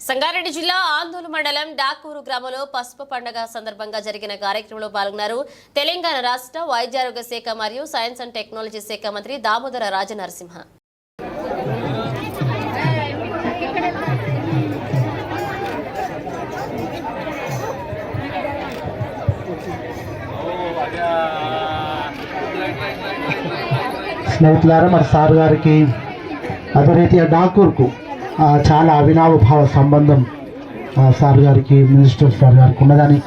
సంగారెడ్డి జిల్లా ఆందోళన మండలం డాకూరు గ్రామంలో పసుపు పండుగ సందర్భంగా జరిగిన కార్యక్రమంలో పాల్గొన్నారు. తెలంగాణ రాష్ట్ర వైద్యారోగ్య శాఖ మరియు సైన్స్ అండ్ టెక్నాలజీ శాఖ మంత్రి దామోదర రాజనరసింహ. స్నేహితులారా మరి సార్ గారికి అదే రీతిగా డాకూర్కు చాలా అవినావ భావ సంబంధం ఆ, సార్ గారికి మినిస్టర్ సార్ గారికి ఉన్నదని.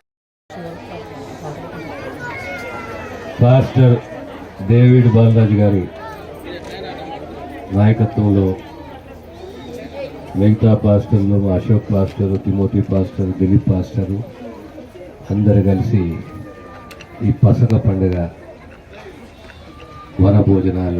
పాస్టర్ డేవిడ్ బాలరాజు గారి నాయకత్వంలో మిగతా పాస్టర్లు Ashok pastor Timothy pastor Dilip pastor అందరు కలిసి ఈ పసక పండుగ వన భోజనాలు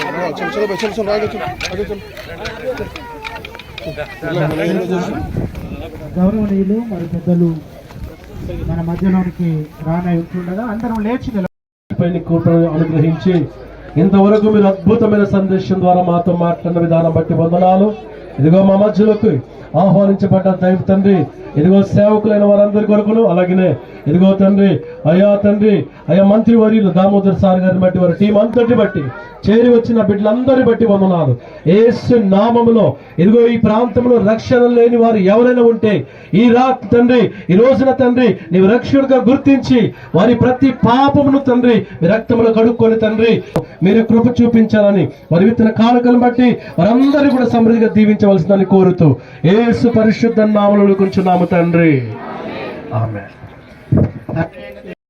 चलो चलो भाई चलो सुन आगे चलो आगे चलो గౌరవనీయులు మరి పెద్దలు మన మధ్యలోనికి రానై ఉంటుండగా అందరం లేచి నిల అనుగ్రహించి ఇంతవరకు మీరు అద్భుతమైన సందేశం ద్వారా మాతో మాట్లాడిన విధానం బట్టి వందనాలు. ఇదిగో మా మధ్యలోకి ఆహ్వానించబడ్డ దైవ తండ్రి ఇదిగో సేవకులైన వారందరి కొరకును అలాగనే ఇదిగో తండ్రి అయ్యా తండ్రి అయ్యా మంత్రి వర్యులు దామోదర్ సార్ గారిని బట్టి వారి టీం అంతటి బట్టి చేరి వచ్చిన బిడ్డలందరిని బట్టి వందనాలు. ఏసు నామములో ఇదిగో ఈ ప్రాంతంలో రక్షణ లేని వారు ఎవరైనా ఉంటే ఈ రాత్రి తండ్రి ఈ రోజున తండ్రి నీవు రక్షకుడుగా గుర్తించి వారి ప్రతి పాపమును తండ్రి మీ రక్తములో కడుక్కొని తండ్రి మీరు కృప చూపించాలని వారి విత్తన కానుకలను బట్టి వారందరూ కూడా సమృద్ధిగా దీవించవలసిందని కోరుతూ ఏసు పరిశుద్ధ నామలు కొంచెం నామ తండ్రి. ఆమె